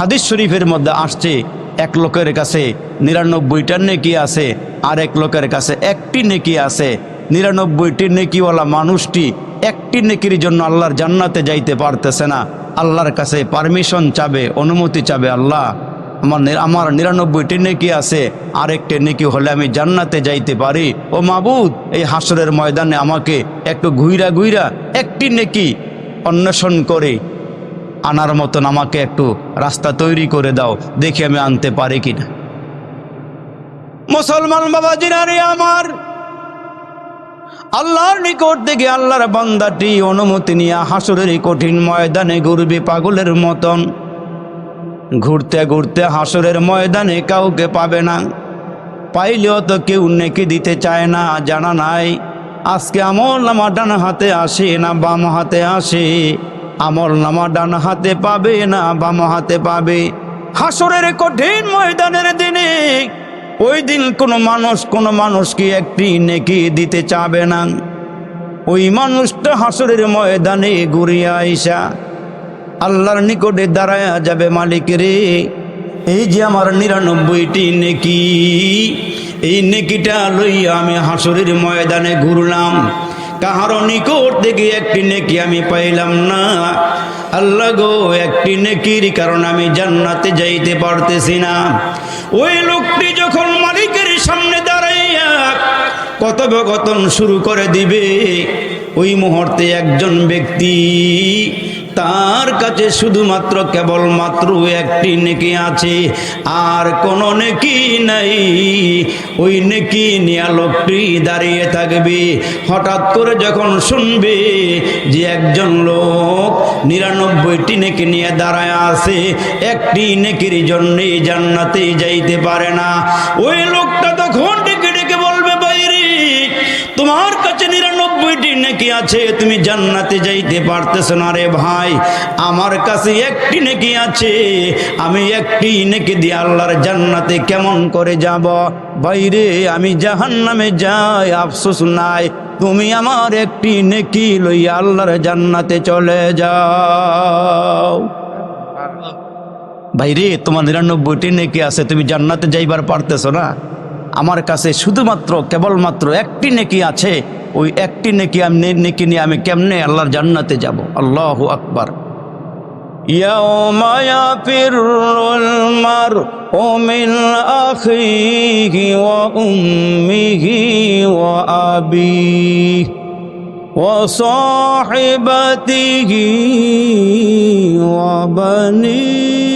হাদিস শরীফের মধ্যে আসছে, এক লোকের কাছে নিরানব্বইটা নেকি আছে, আর এক লোকের কাছে একটি নেকি আছে। নিরানব্বইটি নেকিওয়ালা মানুষটি একটি নেকির জন্য আল্লাহর জান্নাতে যাইতে পারতেছে না। আল্লাহর কাছে পারমিশন চাবে, অনুমতি চাবে আল্লাহ। আমার আমার নিরানব্বইটি নেকি আছে, আরেকটি নেকি হলে আমি জান্নাতে যাইতে পারি। ও মাবুদ, এই হাসরের ময়দানে আমাকে একটু ঘুইরা ঘুইরা একটি নেকি অন্বেষণ করে আনার মতন আমাকে একটু রাস্তা তৈরি করে দাও, দেখি আমি আনতে পারি কিনা। মুসলমান বাবা জিনারে আমার, আল্লাহর নিকট থেকে আল্লাহর বান্দাটি অনুমতি নিয়ে হাসরের কঠিন ময়দানে ঘুরবে পাগলের মতন। ঘুরতে ঘুরতে হাসরের ময়দানে কাউকে পাবে না। পাইলেও তো কেউ নেকি দিতে চায় না, জানা নাই। আজকে আমল নামা ডান হাতে আসে না বাম হাতে আসে। আমল নামা ডান হাতে পাবে না, বাম হাতে পাবে। হাসরের কঠিন ময়দানের দিনে, ওই দিন কোনো মানুষ, কোনো মানুষকে একটি নেকি দিতে চাবে না। ওই মানুষটা হাসরের ময়দানে ঘুরিয়া আইসা, আল্লাহর নিকটে দাঁড়ায় যাবে মালিক রে। এই যে আমার নিরানব্বইটি নেকি, এই নেকিটা লইয়া আমি হাসরের ময়দানে ঘুরলাম। কাহারও নিকট থেকে একটি নেকি আমি পাইলাম না। আল্লাহ গো, একটি নেকির কারণ আমি জান্নাতে যাইতে পারতেছি না। ওই লোকটি যখন মালিকের সামনে দাঁড়াইয়া কথোপকথন শুরু করে দিবে, ওই মুহূর্তে একজন ব্যক্তি তার কাছে শুধুমাত্র কেবলমাত্র একটি নেকি আছে, আর কোনো নেকি নাই। ওই নেকি নিয়া লোকটি দাঁড়িয়ে থাকবে। হঠাৎ করে যখন শুনবে যে একজন লোক নিরানব্বইটি নেকি নিয়ে দাঁড়ায় আছে, একটি নেকির জন্যে জান্নাতে যাইতে পারে না। ওই লোকটা তখন নেকি আছে, তুমি জান্নাতে যাইতে পারতেছো না রে ভাই। আমার কাছে একটি নেকি আছে, আমি একটি নেকি দিয়ে আল্লাহর জান্নাতে কেমন করে যাব? বাইরে আমি জাহান নামে যাই, আফসোস নাই। তুমি আমার একটি নেকি লইয়া আল্লাহর জান্নাতে চলে যাও। ভাইরে তোমার নিরানব্বইটি নেকি আছে, তুমি জান্নাতে যাইবার পারতেছো না? আমার কাছে শুধুমাত্র কেবলমাত্র একটি নেকি আছে ওই একটি নেকি আমি নে- নেকি নিয়ে আমি কেমনে আল্লাহর জান্নাতে যাব আল্লাহ আকবার يوم يفر المرء من أخيه وأمه وأبيه وصاحبته وبنيه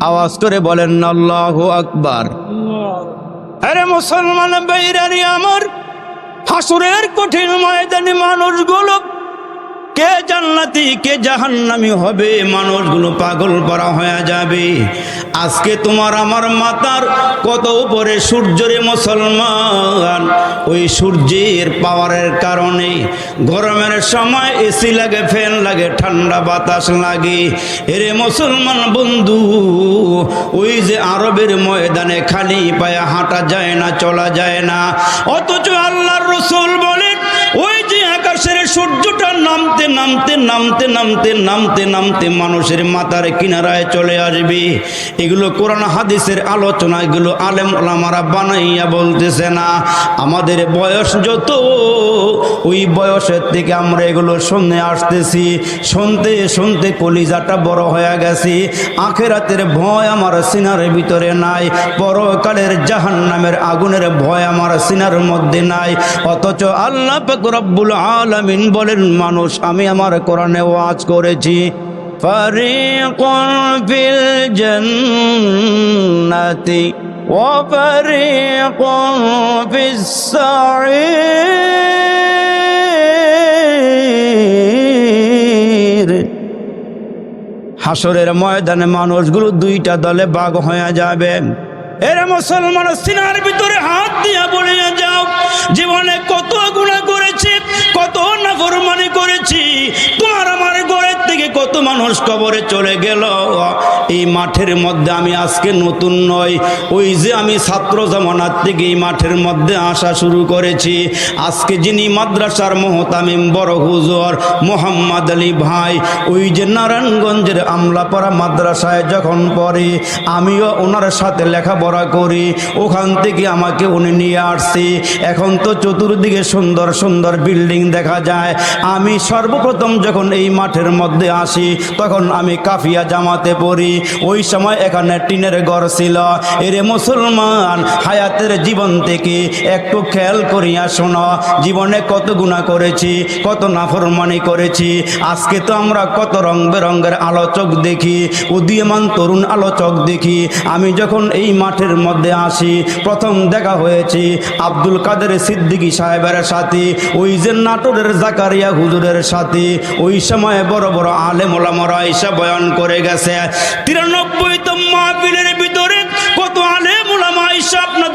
আওয়াজ করে বলেন আল্লাহ আকবার। আরে মুসলমান বাইরানি আমার হাসুরের কঠিন ময়দানে মানুষগুলো কে জান্নাতি, কে জাহান্নামি হবে? মানুষগুলো পাগল পরা হয়ে যাবে। আজকে তোমার আমার মাতার কত উপরে সূর্যরে মুসলমান। ওই সূর্যের পাওয়ারের কারণে গরমের সময় এসি লাগে, ফ্যান লাগে, ঠান্ডা বাতাস লাগে। এরে মুসলমান বন্ধু, ওই যে আরবের ময়দানে খালি পায়ে হাঁটা যায় না, চলা যায় না। অথচ আল্লাহর রসুল বলেন আকাশের সূর্যটা নামতে নামতে নামতে নামতে নামতে নামতে মানুষের মাথার কিনারায় চলে আসবে। এগুলো কোরআন হাদিসের আলোচনা, এগুলো আলেম ওলামারা বানাইয়া বলতেছে না। আমাদের বয়স যত, ওই বয়সের থেকে আমরা এগুলো শুনে আসতেছি। শুনতে শুনতে কলিজাটা বড় হয়ে গেছি। আখেরাতের ভয় আমার সিনার ভিতরে নাই। পরকালের জাহান নামের আগুনের ভয় আমার সিনার মধ্যে নাই। অথচ আল্লাহ রব্বুল আলামিন বলেন মানুষ আমি আমার কোরআনে ওয়াজ করেছি فريق في الجنة وفريق في السعير হাসরের ময়দানে মানুষগুলো দুইটা দলে বাঘ হয়ে যাবে এরা মুসলমান সিনার ভিতরে হাত দিয়া বলিয়া যাও জীবনে কত গুণা করেছি, কত নাফরমানি করেছি, তোমার আমার ঘরের থেকে কত মানুষ কবরে চলে গেল। এই মাঠের মধ্যে আমি আজকে নতুন নয় ওই যে আমি ছাত্র জামানার থেকে এই মাঠের মধ্যে আসা শুরু করেছি। আজকে যিনি মাদ্রাসার মহতামিম বড় হুজুর মোহাম্মদ আলী ভাই, ওই যে নারায়ণগঞ্জের আমলাপাড়া মাদ্রাসায় যখন পড়ে, আমিও ওনার সাথে লেখাপড়া করি, ওখান থেকে আমাকে উনি নিয়ে আসছি। এখন তো চতুর্দিকে সুন্দর সুন্দর বিল্ডিং দেখা যায়। আমি সর্বপ্রথম যখন এই মাঠের মধ্যে আসি, তখন আমি কাফিয়া জামাতে পড়ি। ওই সময় এখানে টিনের ঘর ছিল। এরে মুসলমান, হায়াতের জীবন থেকে একটু খেয়াল করিয়া শোনো। জীবনে কত গুণা করেছি, কত নাফরমানি করেছি। আজকে তো আমরা কত রং বেরঙ্গের আলোচক দেখি, উদীয়মান তরুণ আলোচক দেখি। আমি যখন এই মাঠের মধ্যে আসি, প্রথম দেখা হয়েছে আব্দুল কাদের সিদ্দিকী সাহেবের সাথে। ওই যে নাটোরের জাকারিয়া হুজুরের সাথে, ওই সময় বড় বড় আলেমরা এসে বয়ান করে গেছে। তিরানব্বই তো মাহফিলের ভিতরে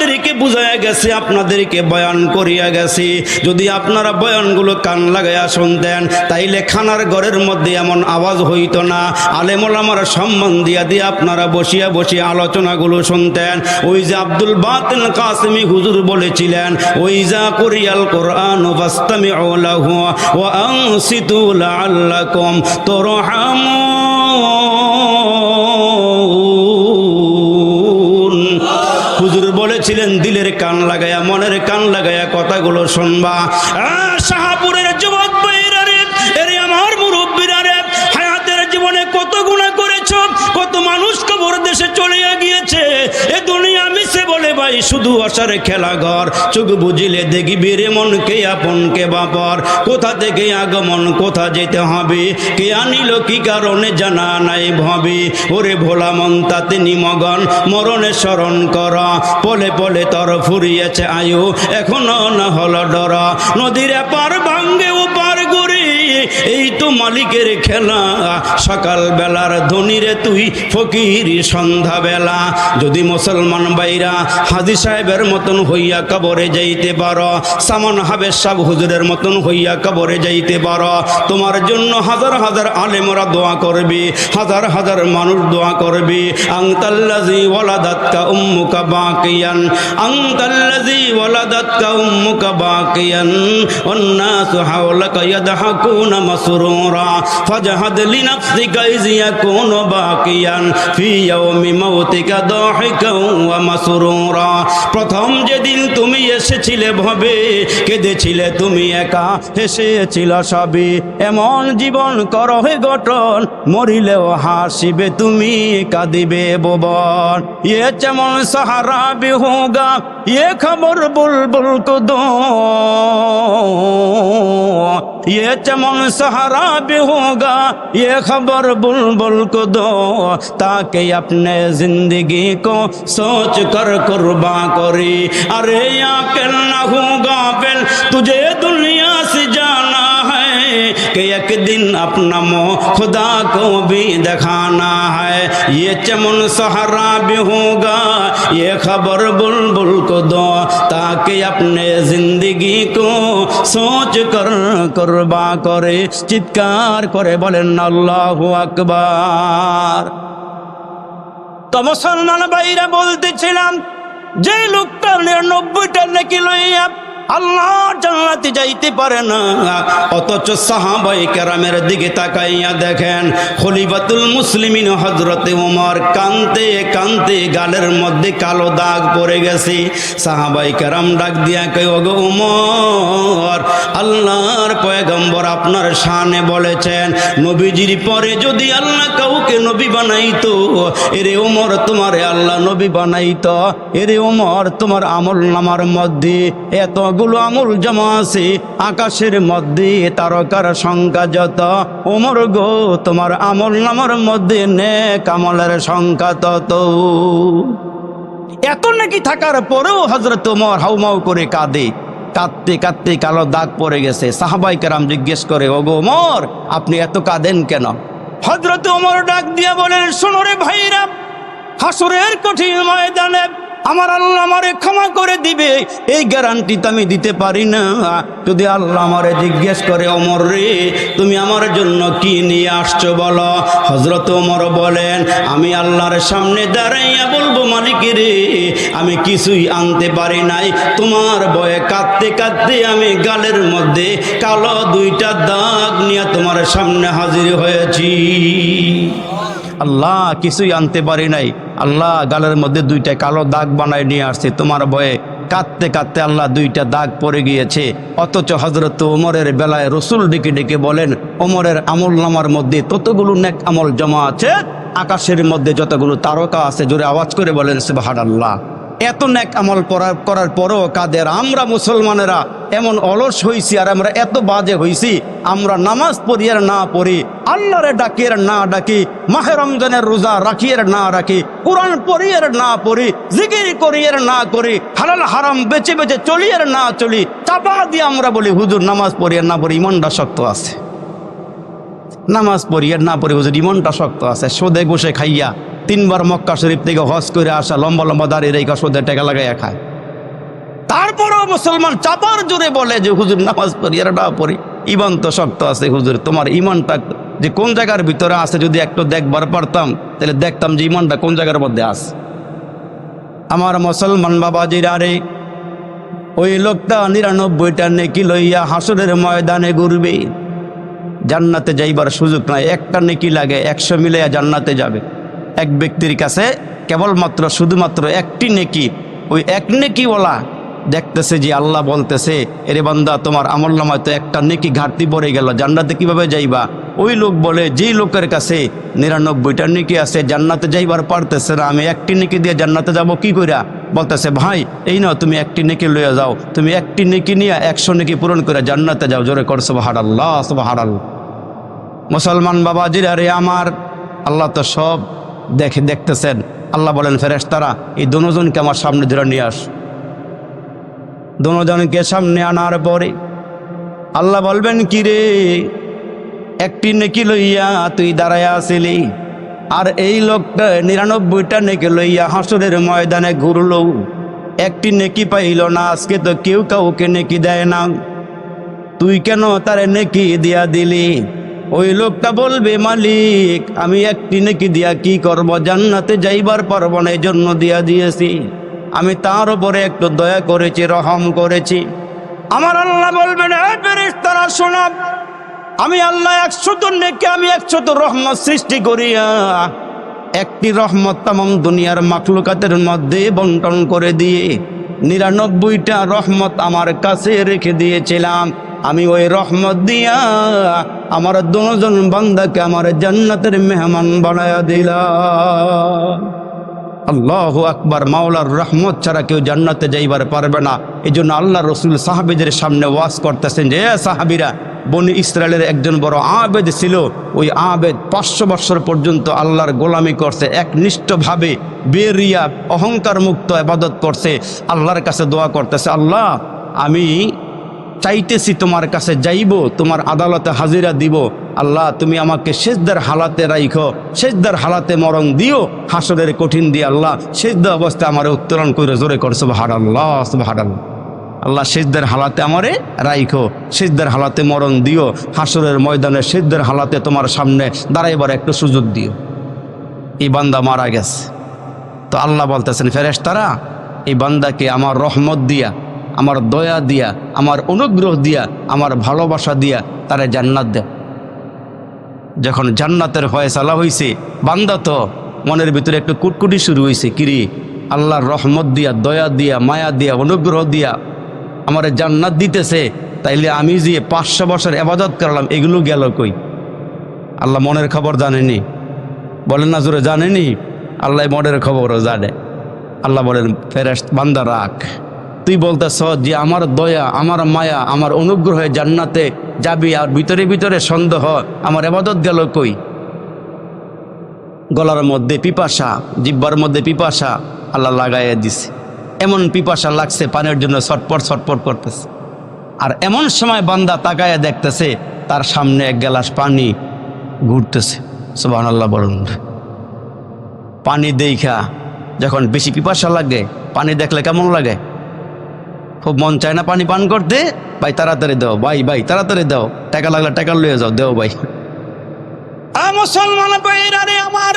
আপনাদেরকে বুঝাইয়া গেছে, আপনাদেরকে বয়ান করিয়া গেছে। যদি আপনারা বয়ানগুলো কান লাগাইয়া শুনতেন, তাইলে খানার ঘরের মধ্যে এমন আওয়াজ হইতো না। আলেম ওলামার সম্মান দিয়া দিয়ে আপনারা বসিয়া বসিয়া আলোচনাগুলো শুনতেন। ওই যে আব্দুল বাতিন কাসমি হুজুর বলেছিলেন, ওই যা করিয়াল কোরআন বাস্তামি লাহু ওয়া আনসিতু লাআল্লাকুম তুরহামুন। বলেছিলেন, দিলের কান লাগায়া, মনের কান লাগায়া কথাগুলো শুনবা। শাহাপুরের যুবক ভাইরা এরে আমার হায়াতের জীবনে কত গুণা করেছ, কত মানুষ কবর দেশে চলে গিয়েছে। এ দুনিয়া ভাই, শুধু আসার খেলা ঘর চোখ বুঝিলে দেখবি রে মন কে আপন কে বাপর। কোথা থেকে আগমন, কোথা যেতে হবে? কে আনিল, কি কারণে জানা নাই ভাবি? ওরে ভোলা মন, তাতে নিমগন, মরণে স্মরণ কর। পলে পলে তর ফুরিয়েছে আয়ু, এখনও না হল ডর। নদীর পার ভাঙ্গে ও পার গুড়ি এই তো মালিকের খেলা। সকাল বেলার ধনিরে তুই ফকির সন্ধ্যা বেলা যদি মুসলমান বাইরা হাজি সাহেবের মতন হইয়া কবরে যাইতে পারো, সামান হাবের সাহ হুজুরের মতন হইয়া কবরে যাইতে পারো, তোমার জন্য হাজার হাজার আলেমরা দোয়া করবে, হাজার হাজার মানুষ দোয়া করবে। আংতাল্লাজি ওলা ওয়ালাদাতকা উম্মুকা বাকিয়ান আংতাল্লাজি ওলা ওয়ালাদাতকা উম্মুকা বাকিয়ান। অন্নাসু হাওলাকা ইয়াদহাকুন يضحكون مسرورا فاجهد لنفسك إذ يكون باقيا في يوم موتك ضاحكا ومسرورا প্রথম যেদিন তুমি এসেছিলে ভবে কেঁদেছিলে তুমি একা হেসেছিল সবে এমন জীবন করো হে গঠন মরিলেও হাসিবে তুমি কাঁদিবে বোবন ইয়ে যেমন সাহারা বেহুগা ইয়ে খবর বুলবুল কুদো ये चमन सहारा भी होगा, ये खबर बुलबुल को दो, ताकि अपने ज़िंदगी को सोच कर कुर्बा करी। अरे या ना होगा फिर तुझे दुनिया कि एक दिन अपना मोह खुदा को भी दिखाना है ये चमन सहारा भी होगा ये खबर बुलबुल को दो ताकि अपने जिंदगी को सोच कर কুরবা করে চিৎকার করে বলেন আল্লাহ আকবার তো মুসলমান ভাইরা বলতেছিলাম যে লোকটার নিরানব্বইটা নাকি লইয়া আল্লাহ জান্নাতে যাইতে পারে না। অথচ সাহাবাই কেরামের দিকে তাকাইয়া দেখেন, খলিফাতুল মুসলিমিন হজরতে ওমর কানতে কানতে গালের মধ্যে কালো দাগ পড়ে গেছে। সাহাবাই কেরাম ডাক দিয়া কে ওগো ওমর আল্লাহর পয়গম্বর আপনার শানে বলেছেন, নবীজির পরে যদি আল্লাহ কাউকে নবী বানাইতো, এরে ওমর তোমারে আল্লাহ নবী বানাইতো, এরে ওমর তোমার আমল নামার মধ্যে এতগুলো আমল জমা আছে আকাশের মধ্যে তারকার সংখ্যা যত। ওমর গো, তোমার আমল নামার মধ্যে নেক আমলের সংখ্যা তত। এত নাকি থাকার পরেও হজরত ওমর হাউমাউ করে কাঁদে। কাঁদতে কাঁদতে কালো দাগ পড়ে গেছে। সাহাবাই কেরাম জিজ্ঞেস করে ওগো ওমর, আপনি এত কাঁদেন কেন? হজরত ওমর ডাক দিয়া বলেন, শোনো রে ভাইরা, হাসুরের কঠিন ময়দানে আমার আল্লাহ আমারে ক্ষমা করে দিবে। এই গ্যারান্টি তো আমি দিতে পারি না। যদি আল্লাহ আমারে জিজ্ঞেস করে, অমর রে, তুমি আমার জন্য কি নিয়ে আসছো বলো? হজরত ওমর বলেন, আমি আল্লাহর সামনে দাঁড়াইয়া বলব, মালিক রে, আমি কিছুই আনতে পারি নাই। তোমার বয়ে কাঁদতে কাঁদতে আমি গালের মধ্যে কালো দুইটা দাগ নিয়ে তোমার সামনে হাজির হয়েছি। আল্লাহ কিছুই আনতে পারি নাই। আল্লাহ গালের মধ্যে দুইটা কালো দাগ বানায় নিয়ে আসছে। তোমার ভয়ে কাঁদতে কাঁদতে আল্লাহ দুইটা দাগ পড়ে গিয়েছে। অথচ হজরত ওমরের বেলায় রসুল ডেকে ডেকে বলেন, ওমরের আমল নামার মধ্যে ততগুলো নেক আমল জমা আছে। আকাশের মধ্যে যতগুলো তারকা আছে, জোরে আওয়াজ করে বলেন সুবাহান আল্লাহ এত নেক আমল করার করার পরও কাদের? আমরা মুসলমানেরা এমন অলস হইছি আর আমরা এত বাজে হইছি, আমরা নামাজ পড়ি আর না পড়ি, আল্লাহরে ডাকি আর না ডাকি, মাহে রমজানের রোজা রাখি আর না রাখি, কোরআন পড়ি আর না পড়ি, জিকির করি আর না করি, হালাল হারাম বেঁচে বেঁচে চলি আর না চলি, চাপা দিয়ে আমরা বলি, হুজুর, নামাজ পড়ি আর না পড়ি, ইমনটা শক্ত আছে। নামাজ পড়ি আর না পড়ি, হুজুর, ইমনটা শক্ত আছে সোদে বসে খাইয়া তিনবার মক্কা শরীফ থেকে হজ করে আসা লম্বা লম্বা দাঁড়িয়ে রেখা সোদে টাকা লাগাইয়া খায়। তারপরেও মুসলমান চাপার জোরে বলে যে, হুজুর, নামাজ পড়ি, আর না পড়ি। ইমান তো শক্ত আছে, হুজুর, তোমার ইমানটা যে কোন জায়গার ভিতরে আছে, যদি একটু দেখবার পারতাম, তাহলে দেখতাম যে ইমানটা কোন জায়গার মধ্যে আছে। আমার মুসলমান বাবাজিরা রে, ওই লোকটা নিরানব্বইটা নেকি লইয়া হাসরের ময়দানে ঘুরবে। জান্নাতে যাইবার সুযোগ নাই, একটা নেকি লাগে, একশো মিলাইয়া জান্নাতে যাবে। এক ব্যক্তির কাছে কেবলমাত্র, শুধুমাত্র একটি নেকি, ওই এক নেকিওয়ালা দেখতেছে যে আল্লাহ বলতেছে, এরে বান্দা, তোমার আমল নামায় তো একটা নেকি ঘাটতি পড়ে গেল, জান্নাতে কীভাবে যাইবা? ওই লোক বলে, যেই লোকের কাছে নিরানব্বইটা নেকি আছে, জান্নাতে যাইবার পারতেছে না, আমি একটি নেকি দিয়ে জান্নাতে যাব কি কইরা? বলতেছে, ভাই, এই না তুমি একটি নেকি লইয়া যাও, তুমি একটি নেকি নিয়ে একশো নেকি পূরণ করে জান্নাতে যাও। জোরে করছ হার আল্লাহ হার আল্লাহ মুসলমান বাবাজিরা রে আমার, আল্লাহ তো সব দেখে দেখতেছেন। আল্লাহ বলেন ফেরেস তারা এই দুজনকে আমার সামনে ধরে নিয়ে আস। দুজনকে সামনে আনার পরে আল্লাহ বলবেন, কি রে? একটি নেকি লইয়া তুই দাঁড়ায় আসিলি, আর এই লোকটা নিরানব্বইটা নেকি লইয়া হাসুরের ময়দানে ঘুরলো। একটি নেকি পাইল না, আজকে তো কেউ কাউকে নেকি দেয় না। তুই কেন তারে নেকি দিয়া দিলি? ওই লোকটা বলবে, মালিক, আমি একটি নাকি দিয়া কি করব? জান্নাতে যাইবার পারব না এই জন্য দিয়া দিয়েছি। আমি তার উপরে একটু দয়া করেছি, রহম করেছি। আমার আল্লাহ বলবেন তারা শোনাব আমি আল্লাহ একশত নেকি, আমি একশত রহমত সৃষ্টি করিয়া একটি রহমত তাম দুনিয়ার মাখলুকাতের মধ্যে বন্টন করে দিয়ে নিরানব্বইটা রহমত আমার কাছে রেখে দিয়েছিলাম। আমি ওই রহমত দিয়া আমার দুজন বান্দাকে আমার জান্নাতের মেহমান বানায়া দিলাম আল্লাহ আকবার, মাওলার রহমত ছাড়া কেউ জান্নাতে যাইবার পারবে না। এই জন্য আল্লাহ রসুল সাহাবিদের সামনে ওয়াজ করতেছেন যে সাহাবিরা, বনি ইসরায়েলের একজন বড় আবেদ ছিল। ওই আবেদ পাঁচশো বৎসর পর্যন্ত আল্লাহর গোলামি করছে, একনিষ্ঠভাবে বেরিয়া অহংকার মুক্ত আবাদত করছে। আল্লাহর কাছে দোয়া করতেছে, আল্লাহ, আমি চাইতেছি তোমার কাছে যাইব, তোমার আদালতে হাজিরা দিব। আল্লাহ, তুমি আমাকে সেজদার হালাতে রাইখো, সেজদার হালাতে মরণ দিও, হাসরের কঠিন দিয়ে আল্লাহ সেজদা অবস্থায় আমার উত্তোলন করে জোরে করছ হার আল্লাহ হার আল্লাহ সেজদার হালাতে আমারে রাইখো, সেজদার হালাতে মরণ দিও, হাসরের ময়দানে সেজদার হালাতে তোমার সামনে দাঁড়াইবার একটু সুযোগ দিও। এই বান্দা মারা গেছে। তো আল্লাহ বলতেছেন ফেরেশ তারা এই বান্দাকে আমার রহমত দিয়া আমার দয়া দিয়া, আমার অনুগ্রহ দিয়া, আমার ভালোবাসা দিয়া তারা জান্নাত দেয় যখন জান্নাতের ফয়সালা হয়েছে বান্দা তো মনের ভিতরে একটু কুটকুটি শুরু হয়েছে কিরি আল্লাহর রহমত দিয়া, দয়া দিয়া, মায়া দিয়া, অনুগ্রহ দিয়া আমার জান্নাত দিতেছে, তাইলে আমি যে পাঁচশো বছর আবাদত করলাম, এগুলো গেল কই? আল্লাহ মনের খবর জানেনি। বলেন না জোরে, জানেনি? আল্লাহ মনের খবরও জানে। আল্লাহ বলেন ফেরেস বান্দা রাখ। তুই বলতেছ যে আমার দয়া, আমার মায়া, আমার অনুগ্রহে জান্নাতে যাবি আর ভিতরে ভিতরে সন্দেহ, আমার এবাদত গেল কই? গলার মধ্যে পিপাসা, জিব্বার মধ্যে পিপাসা আল্লাহ লাগাইয়া দিছে। এমন পিপাসা লাগছে পানের জন্য ছটপট ছটপট করতেছে। আর এমন সময় বান্দা তাকায়া দেখতেছে, তার সামনে এক গ্লাস পানি ঘুরতেছে। সুবাহ আল্লাহ বলুন। পানি দেখা যখন বেশি পিপাসা লাগে, পানি দেখলে কেমন লাগে? খুব মন চায় না পানি পান করতে। ভাই, তাড়াতাড়ি দাও, ভাই ভাই, তাড়াতাড়ি দাও। টাকা লাগলে টাকা লইয়ে যাও, দেও ভাই। মুসলমান ভাইরা রে আমার,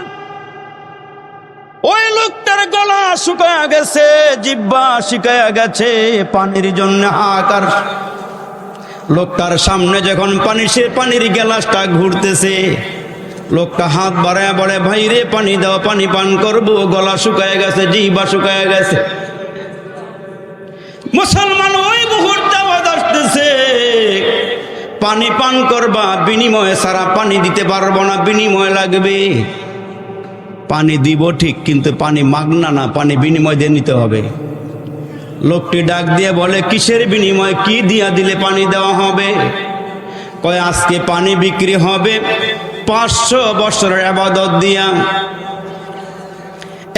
ওই লোকটার গলা শুকায়া গেছে, জিব্বা শুকায়া গেছে, পানির জন্য হাহাকার লোকটার সামনে যখন পানি, সে পানির গ্লাসটা ঘুরতেছে। লোকটা হাত বাড়ায় বলে, ভাই রে, পানি দাও, পানি পান করব, গলা শুকায় গেছে জিবা শুকায় গেছে। মুসলমান ওই মুহূর্তে আসতেছে। পানি পান করবা, বিনিময়ে সারা পানি দিতে পারব না, বিনিময় লাগবে। পানি দিব ঠিক, কিন্তু পানি মাগনা না, পানি বিনিময় দিয়ে নিতে হবে। লোকটি ডাক দিয়ে বলে, কিসের বিনিময়? কি দিয়া দিলে পানি দেওয়া হবে? কয়, আজকে পানি বিক্রি হবে পাঁচশো বছরের আবাদত দিয়া।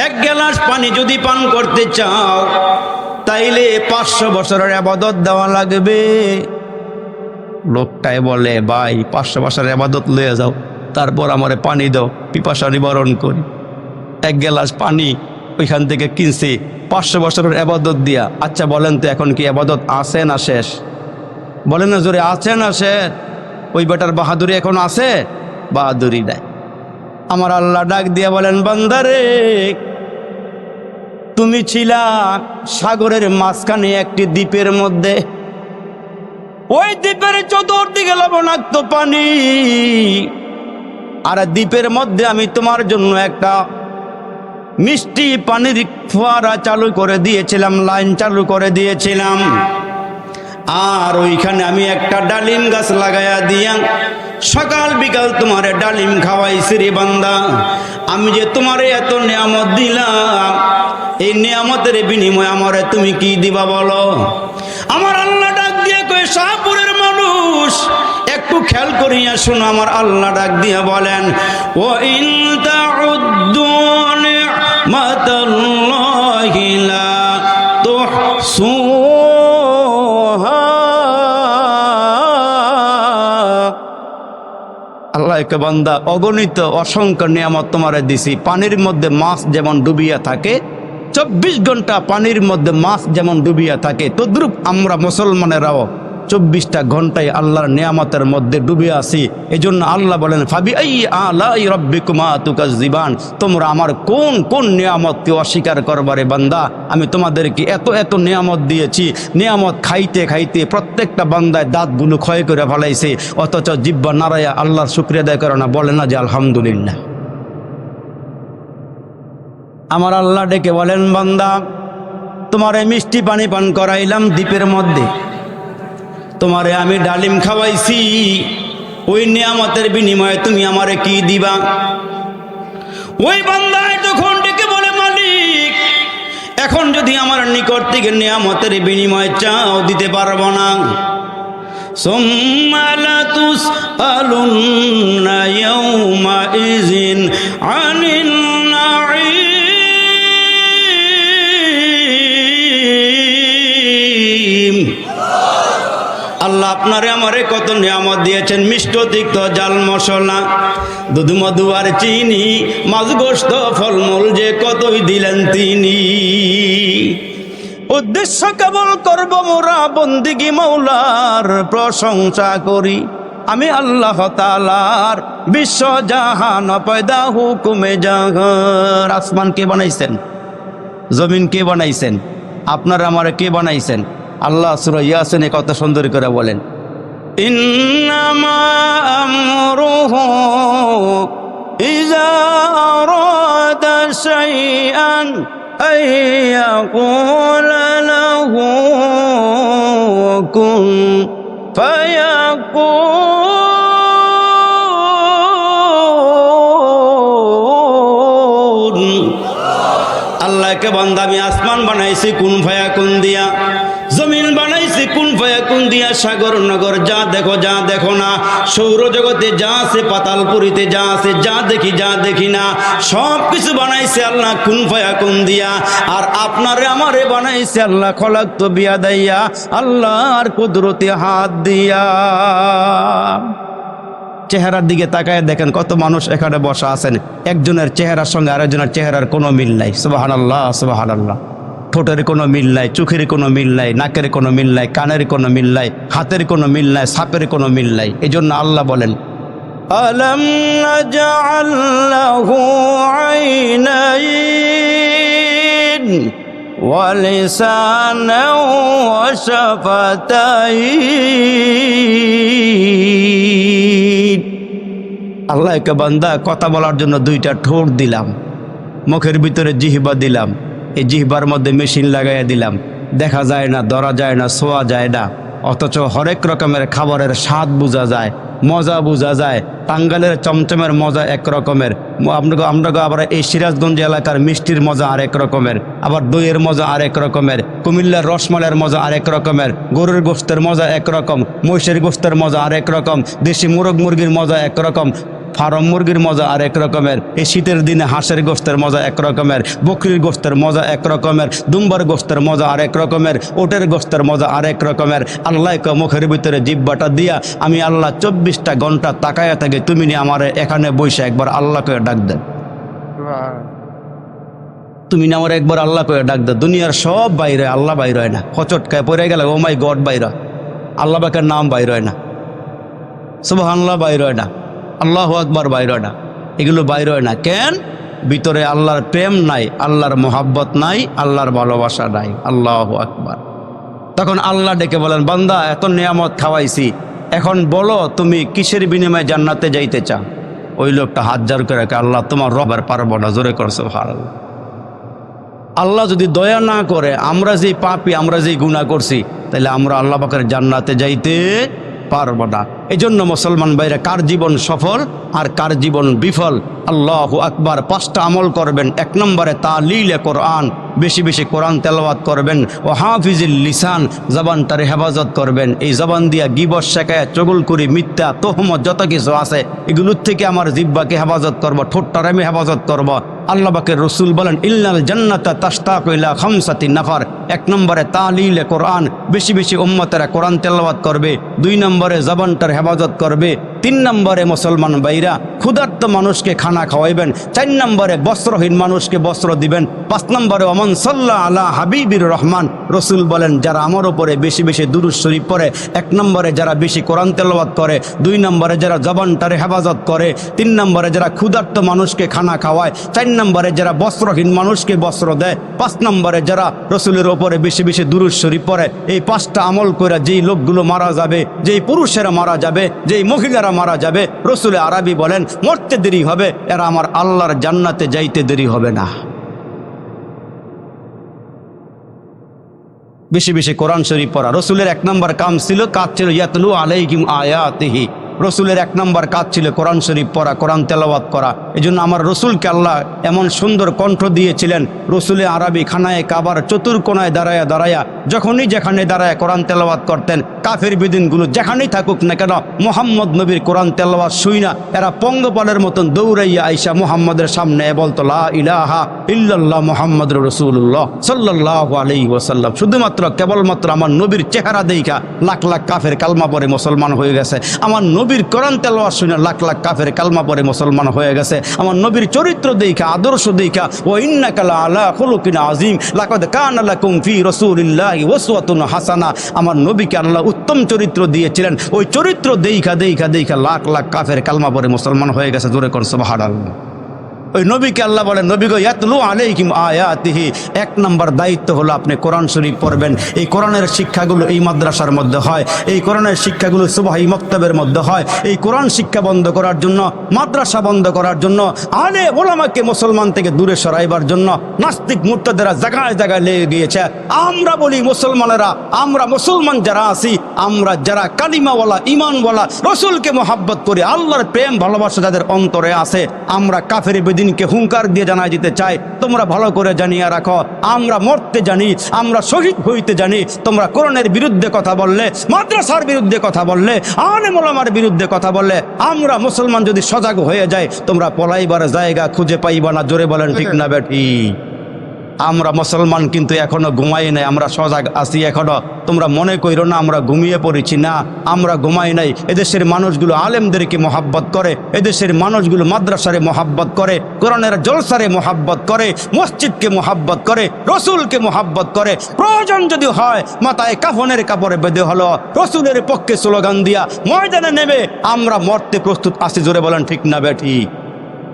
এক গ্লাস পানি যদি পান করতে চাও তাইলে পাঁচশো বছরের আবাদত দেওয়া লাগবে। লোকটাই বলে, ভাই, পাঁচশো বছরের আবাদত লয়ে যাও, তারপর আমারে পানি দাও, পিপাসা নিবারণ করি। এক গ্লাস পানি ওইখান থেকে কিনছি, পাঁচশো বছরের আবাদত দিয়া। আচ্ছা বলেন তো এখন কি আবাদত আছে না শেষ? বলেন না জোরে আছে না শেষ? ওই বেটার বাহাদুরি এখন আছে? বাহাদুরি নাই। আমার আল্লাহ ডাক দিয়া বলেন, বান্দারে তুমি ছিলা সাগরের মাঝখানে একটি দ্বীপের মধ্যে। ওই দ্বীপের চতুর্দিকে লবণাক্ত পানি। আর দ্বীপের মধ্যে আমি তোমার জন্য একটা মিষ্টি পানির ফোয়ারা চালু করে দিয়েছিলাম, লাইন চালু করে দিয়েছিলাম। আর ওইখানে আমি একটা ডালিম গাছ লাগাইয়া দিয়া সকাল বিকাল তোমার ডালিম খাওয়াই রে বান্দা। আমি যে তোমারে এত নিয়ামত দিলাম এই নিয়ামতের বিনিময় আমারে তুমি কি দিবা বলো? আমার আল্লাহ ডাক দিয়ে কয়ে শাহপুরের মানুষ, একটু খেয়াল করিয়া শোনো, আমার আল্লাহ ডাক দিয়ে বলেন ও ইন্তাউদ্দু নি'মাতাল্লাহি লা তুহসুহা। আল্লাহ কে বান্দা, অগণিত অসংখ্য নিয়ামত তোমারে দিছি। পানির মধ্যে মাছ যেমন ডুবিয়া থাকে চব্বিশ ঘণ্টা পানির মধ্যে মাছ যেমন ডুবিয়া থাকে, তদ্রুপ আমরা মুসলমানেরাও চব্বিশটা ঘন্টায় আল্লাহর নিয়ামতের মধ্যে ডুবে এই জন্য আল্লাহ বলেন ফাবি আলাই রব্বিকুমা তুকাজ জীবান তোমরা আমার কোন কোন নিয়ামতকে অস্বীকার করবারে বান্দা? আমি তোমাদেরকে এত এত নিয়ামত দিয়েছি। নিয়ামত খাইতে খাইতে প্রত্যেকটা বান্দায় দাঁতগুলো ক্ষয় করে ফেলাইছে। অথচ জিব্বা নারায়া আল্লাহর শুক্রিয়া আদায় করে না, বলে না যে আলহামদুলিল্লাহ। আমার আল্লাহ ডেকে বলেন, বান্দা, তোমারে মিষ্টি পানি পান করাইলাম দ্বীপের মধ্যে। তোমারে আমি ডালিম খাওয়াইছি। ওই নিয়ামতের বিনিময়ে তুমি আমারে কি দিবা? ওই বান্দায় তখন ডেকে বলে, মালিক, এখন যদি আমার নিকট থেকে নিয়ামতের বিনিময় চাও, দিতে পারব না। সোমালুস আলুন আনিল আল্লাহ আপনারে আমারে কত নিয়ামত দিয়েছেন। মিষ্ট তিক্ত জাল মশলা, দুধ, মধু আর চিনি, মাছ গোস্ত, ফলমূল যে কতই দিলেন তিনি। উদ্দেশ্য কেবল করব মোরা বন্দিগি মৌলার প্রশংসা করি। আমি আল্লাহ তালার বিশ্ব জাহান পয়দা হুকুমে জাহার আসমান কে বানাইছেন? জমিন কে বানাইছেন? আপনারা আমারে কে বানাইছেন? আল্লাহ সুরা ইয়াসিন এ কত সুন্দর করে বলেন। আল্লাহকে বান্দা আমি আসমান বানাইছি, কোন ফায়া কোন দিয়া। কোন ফায়া দিয়া সাগর নগর, যা দেখো যা দেখো না। সৌরজগতে যা আছে, পাতালপুরিতে যা আছে, যা দেখি যা দেখি না। সব কিছু বানাইছে আল্লাহ কুন ফায়া কুন দিয়া আর আপনারে, আমারে বানাইছে আল্লাহ খলাক তো বিয়া দাইয়া আল্লাহর কুদরতে হাত দিয়া। চেহারার দিকে তাকায় দেখেন, কত মানুষ এখানে বসা আছেন। একজনের চেহারার সঙ্গে আরেকজনের চেহারার কোনো মিল নাই। সুবাহান আল্লাহ সুবাহান আল্লাহ ঠোঁটের কোনো মিল নাই চোখের কোনো মিল নাই নাকের কোনো মিল নাই কানের কোনো মিল নাই হাতের কোনো মিল নাই সাপের কোনো মিল নাই এই জন্য আল্লাহ বলেন ألم نجعل له عينين ولسانا وشفتين আল্লাহ কে বান্দা কথা বলার জন্য দুইটা ঠোঁট দিলাম মুখের ভিতরে জিহবা দিলাম এই জিহবার মধ্যে মেশিন লাগাইয়া দিলাম। দেখা যায় না, ধরা যায় না ছোঁয়া যায় না। অথচ হরেক রকমের খাবারের স্বাদ বোঝা যায়, মজা বোঝা যায়, টাঙ্গালের চমচমের মজা এক রকমের। আমরা আমরা আবার এই সিরাজগঞ্জ এলাকার মিষ্টির মজা আরেক রকমের, আবার দইয়ের মজা আরেক রকমের, কুমিল্লার রসমালের মজা আরেক রকমের, গরুর গোস্তের মজা একরকম মহিষের গোস্তের মজা আরেক রকম, দেশি মুরগ মুরগির মজা একরকম ফার্ম মুরগির মজা আর এক রকমের। এই শীতের দিনে হাঁসের গোস্তের মজা এক রকমের, বকরির গোস্তের মজা এক রকমের, দুম্বার গোস্তের মজা আর এক রকমের, ওটের গোস্তের মজা আর এক রকমের। আল্লাহ মুখের ভিতরে জিব্বাটা দিয়া আমি আল্লাহ চব্বিশটা ঘণ্টা তাকায়া থাকি তুমি নি আমার এখানে বসে একবার আল্লাহকে ডাক দেন তুমি না আমার একবার আল্লাহ করে ডাক দে। দুনিয়ার সব বাইরে আল্লাহ বাইর হয় না। হচটকায় পড়ে গেলে, ও মাই গড বাইর আল্লাহ বাকের নাম বাইর হয় না। সুবাহ আল্লাহ বাইর হয় না। আল্লাহ আকবার বাইর হয় না। এগুলো বাইর হয় না। কেন? ভিতরে আল্লাহর প্রেম নাই, আল্লাহর মোহাব্বত নাই, আল্লাহর ভালোবাসা নাই। আল্লাহ আকবার। তখন আল্লাহ ডেকে বলেন, বান্দা, এত নিয়ামত খাওয়াইছি। এখন বলো, তুমি কিসের বিনিময়ে জান্নাতে যাইতে চাও? ওই লোকটা হাত জার করে আল্লাহ, তোমার রবার পারব না। জোরে করছ ভালো আল্লাহ যদি দয়া না করে, আমরা যেই পাপি, আমরা যেই গুণা করছি তাহলে আমরা আল্লাহ পাকের জান্নাতে যাইতে পারব না। এজন্য জন্য মুসলমান ভাইরা কার জীবন সফল আর কার জীবন বিফল? আল্লাহ আকবার পাঁচটা আমল করবেন। এক নম্বরে তালিলে কোরআন, বেশি বেশি কোরআন তেলাওয়াত করবেন। ও হাফিজুল লিসান জবানটারে হেফাজত করবেন। এই জবান দিয়া গিবস শেখায় চগুলকুরি, মিথ্যা, তোহমত যত কিছু আছে, এগুলোর থেকে আমার জিব্বাকে হেফাজত করব, ঠোঁটটারে আমি হেফাজত করব। আল্লাহ বাকের রসুল বলেন, ইল্লাল জান্নাতা তাস্তাক ইলা খামসাতি নাফার। এক নম্বরে তালিলে কোরআন, বেশি বেশি উম্মতেরা কোরআন তেলাওয়াত করবে। দুই নম্বরে জবানটার হেফাজত করবে। তিন নম্বরে মুসলমান বাইরা ক্ষুধার্ত মানুষকে খানা খাওয়াইবেন। চার নম্বরে বস্ত্রহীন মানুষকে বস্ত্র দিবেন। পাঁচ নম্বরে অমন সাল্লাহ আলা হাবিবির রহমান, রসুল বলেন, যারা আমার ওপরে বেশি বেশি দুরুজ শরীফ পড়ে, এক নম্বরে যারা বেশি কোরআন তেলবাদ করে, দুই নম্বরে যারা জবানটারে হেফাজত করে, তিন নম্বরে যারা ক্ষুধার্ত মানুষকে খানা খাওয়ায়, চার নম্বরে যারা বস্ত্রহীন মানুষকে বস্ত্র দেয়, পাঁচ নম্বরে যারা রসুলের ওপরে বেশি বেশি দুরুজ শরীফ পড়ে, এই পাঁচটা আমল করে যেই লোকগুলো মারা যাবে, যেই পুরুষেরা মারা যাবে, যেই মহিলারা মারা যাবে, রসুলে আরবি বলেন, মরতে দেরি হবে এরা আমার আল্লাহর জান্নাতে যাইতে দেরি হবে না। বেশি বেশি কোরআন শরীফ পড়া। রসুলের এক নম্বর কাম ছিল, কাজ ছিল, ইয়াতলু আলাইকিম আয়াতিহি। রসুলের এক নম্বর কাজ ছিল কোরআন শরীফ পড়া, কোরআন তেলাওয়াত করা। এই জন্য আমার রসুলকে আল্লাহ এমন সুন্দর কণ্ঠ দিয়েছিলেন, রসুলে আরবি খানায় কাবার চতুর্কোনায় দাঁড়ায়া দাঁড়ায়া, যখনই যেখানে দাঁড়ায় কোরআন তেলাওয়াত করতেন, কাফের বিদিনগুলো যেখানেই থাকুক না কেন, মোহাম্মদ নবীর কোরআন তেলাওয়াত শুই না, এরা পঙ্গপালের মতন দৌড়াইয়া আইসা মোহাম্মদের সামনে বলতো ইলাহা ইল্লাল্লাহ মোহাম্মদ রসুল্লাহ সাল্লাহ আলাই ওসাল্লাম শুধুমাত্র কেবলমাত্র আমার নবীর চেহারা দেখা লাখ লাখ কাফের কালমা পরে মুসলমান হয়ে গেছে। আমার নবীর কোরআন তেলোয়া শুনে লাখ লাখ কাফের কালমা পরে মুসলমান হয়ে গেছে। আমার নবীর চরিত্র দেখা, আদর্শ দেখা, ও ইন্নাকালা আলা খুলুকিন আজিম লাকদ কান লাকুম কুমফি রাসূলিল্লাহি উসওয়াতুন হাসানা। আমার নবীকে আল্লাহ উত্তম চরিত্র দিয়েছিলেন। ওই চরিত্র দেখা দেখা দেখা লাখ লাখ কাফের কালমা পরে মুসলমান হয়ে গেছে। জোরে কোন সুবহানাল্লাহ। ওই নবীকে আল্লাহ বলেন, নবী গো, ইয়াতলু আলাইহিম আয়াতিহি। এক নম্বর দায়িত্ব হলো আপনি কোরআন শরীফ পড়বেন। এই কোরআনের শিক্ষাগুলো এই মাদ্রাসার মধ্যে হয়, এই কোরআনের শিক্ষাগুলো সুবাহি মক্তবের মধ্যে হয়। এই কোরআন শিক্ষা বন্ধ করার জন্য, মাদ্রাসা বন্ধ করার জন্য, আলে ওলামাকে মুসলমান থেকে দূরে সরাইবার জন্য নাস্তিক মুর্তাদেরা জায়গায় জায়গায় লেগে গিয়েছে। আমরা বলি মুসলমানেরা, আমরা মুসলমান যারা আছি, আমরা যারা কালিমাওয়ালা ইমানওয়ালা রসুলকে মোহাব্বত করি, আল্লাহর প্রেম ভালোবাসা যাদের অন্তরে আছে, আমরা কাফের বেদিনকে হুঙ্কার দিয়ে জানা যেতে চাই তোমরা ভালো করে জানিয়ে রাখো আমরা মরতে জানি আমরা শহীদ হইতে জানি তোমরা করোনের বিরুদ্ধে কথা বললে মাদ্রাসার বিরুদ্ধে কথা বললে আনে মোলামার বিরুদ্ধে কথা বললে আমরা মুসলমান যদি সজাগ হয়ে যায় তোমরা পলাইবার জায়গা খুঁজে পাইবা না। জোরে বলেন ঠিক না বেঠি। আমরা মুসলমান কিন্তু এখনও ঘুমাই নাই, আমরা সজাগ আছি এখনও। তোমরা মনে কইরো না, আমরা ঘুমিয়ে পড়েছি না, আমরা ঘুমাই নাই। এদেশের মানুষগুলো আলেমদেরকে মহাব্বত করে, এদেশের মানুষগুলো মাদ্রাসারে মহাব্বত করে, কোরআনের জলসারে মহাব্বত করে, মসজিদকে মহাব্বত করে, রসুলকে মহাব্বত করে। প্রয়োজন যদি হয়, মাথায় কাফনের কাপড়ে বেঁধে হলো, রসুলের পক্ষে স্লোগান দিয়া ময়দানে নেবে, আমরা মরতে প্রস্তুত আছি, জোরে বলেন ঠিক না বেঠি।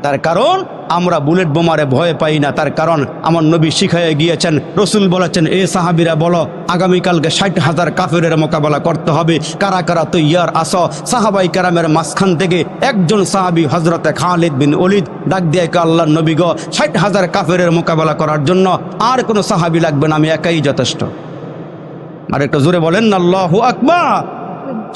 তার কারণ আমরা বুলেট বোমারে ভয় পাই না। তার কারণ আমার নবী শিখাইয়ে গিয়েছেন, রসুল বলেছেন, এ সাহাবিরা বলো, আগামীকালকে ষাট হাজার কাফেরের মোকাবেলা করতে হবে। কারা কারা তৈয়ার আস সাহাবাই কারামের মাঝখান থেকে একজন সাহাবি হজরতে খালিদ বিন অলিদ ডাক দিয়ে আল্লাহ নবী গো, ষাট হাজার কাফেরের মোকাবেলা করার জন্য আর কোনো সাহাবি লাগবে না, আমি একাই যথেষ্ট। আর একটু জোরে বলেন না আল্লাহ আকবার!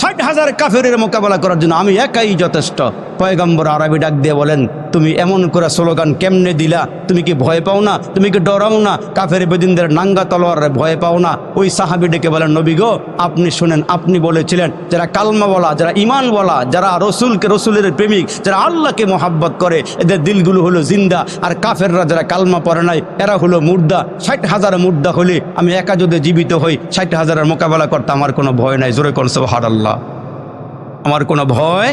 ষাট হাজার কাফেরের মোকাবেলা করার জন্য আমি একাই যথেষ্ট। পয়গম্বর আরবি ডাক দিয়ে বলেন তুমি এমন করে স্লোগান কেমনে দিলা? তুমি কি ভয় পাও না? তুমি কি ডরাও না? কাফের বেদিনদের নাঙ্গা তলোয়ার ভয় পাও না? ওই সাহাবি ডেকে বলেন, নবী গো, আপনি শুনেন, আপনি বলেছিলেন, যারা কালমা বলা, যারা ইমান বলা, যারা রসুলকে রসুলের প্রেমিক, যারা আল্লাহকে মহাব্বত করে, এদের দিলগুলো হলো জিন্দা। আর কাফেররা যারা কালমা পড়ে নাই, এরা হলো মুর্দা। ষাট হাজার মুর্দা হলে আমি একা যদি জীবিত হই, ষাট হাজারের মোকাবেলা করতে আমার কোনো ভয় নাই। জোরে কোন হার আল্লাহ আমার কোনো ভয়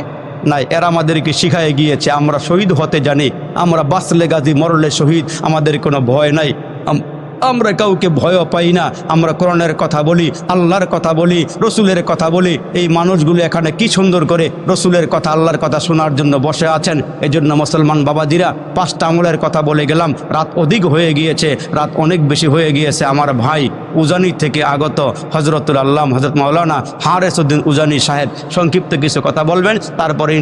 নাই, এরা আমাদেরকে শিখায় গিয়েছে, আমরা শহীদ হতে জানি, আমরা বাঁচলে গাজী মরলে শহীদ, আমাদের কোনো ভয় নাই। আমরা কাউকে ভয় পাই না। আমরা কোরআনের কথা বলি, আল্লাহর কথা বলি, রসুলের কথা বলি। এই মানুষগুলো এখানে কি সুন্দর করে রসুলের কথা, আল্লাহর কথা শোনার জন্য বসে আছেন। এই জন্য মুসলমান বাবাজিরা পাঁচটা আঙুলের কথা বলে গেলাম। রাত অধিক হয়ে গিয়েছে, রাত অনেক বেশি হয়ে গিয়েছে আমার ভাই উজানি থেকে আগত হজরতুল আল্লাহ হজরত মাওলানা হারেসুদ্দিন উজানি সাহেব। সংক্ষিপ্ত কিছু কথা বলবেন, তারপরে